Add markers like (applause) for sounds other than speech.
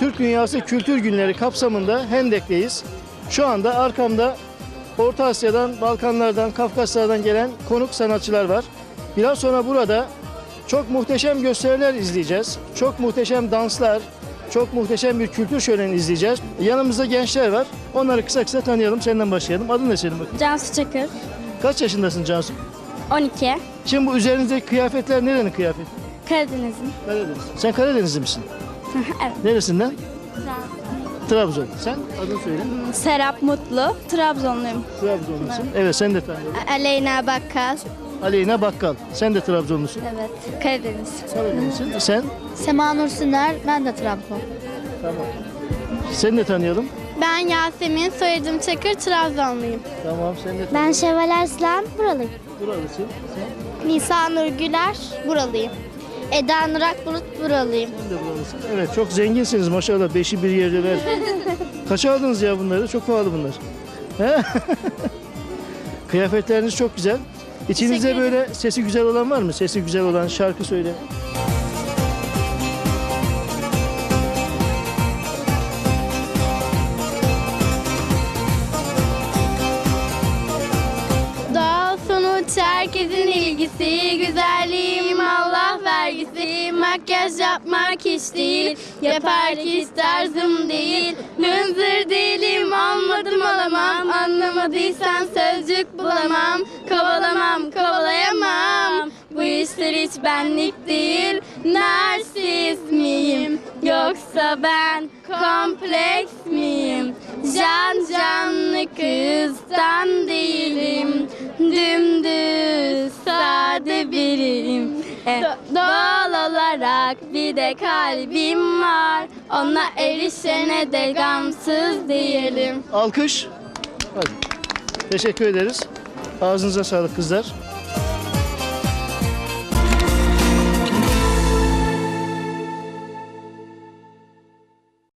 Türk Dünyası Kültür Günleri kapsamında Hendek'teyiz. Şu anda arkamda Orta Asya'dan, Balkanlardan, Kafkaslardan gelen konuk sanatçılar var. Biraz sonra burada çok muhteşem gösteriler izleyeceğiz. Çok muhteşem danslar, çok muhteşem bir kültür şöleni izleyeceğiz. Yanımızda gençler var. Onları kısa kısa tanıyalım. Senden başlayalım. Adın ne senin bakayım? Cansu Çakır, Kaç yaşındasın Cansu? 12, Şimdi bu üzerinizdeki kıyafetler nerenin kıyafeti? Karadeniz'in. Karadeniz. Sen Karadenizli misin? (laughs) evet. Neresinden? Trabzon. Sen adını söyle. Serap Mutlu, Trabzonluyum. Trabzonlusun. Evet sen de tanıyorum. Aleyna Bakkal, Aleyna Bakkal. Sen de Trabzonlusun. evet. Karadeniz. Karadenizlisin. Sen? Sema Nur Süner, ben de Trabzon. Tamam. Seni de tanıyalım. Ben Yasemin, soyadım Çakır, Trabzonluyum. Tamam sen de Ben Şevval Arslan, buralıyım. Buralısın. Sen, Nisa Nur Güler, buralıyım. Eda Nur Akbulut, buralıyım. sen de buralısın. Evet çok zenginsiniz maşallah. Beşi bir yerde ver. (laughs) Kaça aldınız ya bunları? Çok pahalı bunlar. He? (laughs) Kıyafetleriniz çok güzel. İçinizde böyle sesi güzel olan var mı? Sesi güzel olan şarkı söyle. Herkesin ilgisi Güzelliğim Allah vergisi. Makyaj yapmak hiç değil Yapar hiç tarzım değil. Hınzır değilim almadım alamam. Anlamadıysan sözcük bulamam. Kovalamam kovalayamam. Bu işler hiç benlik değil. Narsist miyim Yoksa ben kompleks miyim Can canlı kızdan değilim Dümdüz sade biriyim E, Doğal olarak bir de kalbim var Ona erişene de gamsız değilim Alkış. Hadi. Teşekkür ederiz. Ağzınıza sağlık kızlar.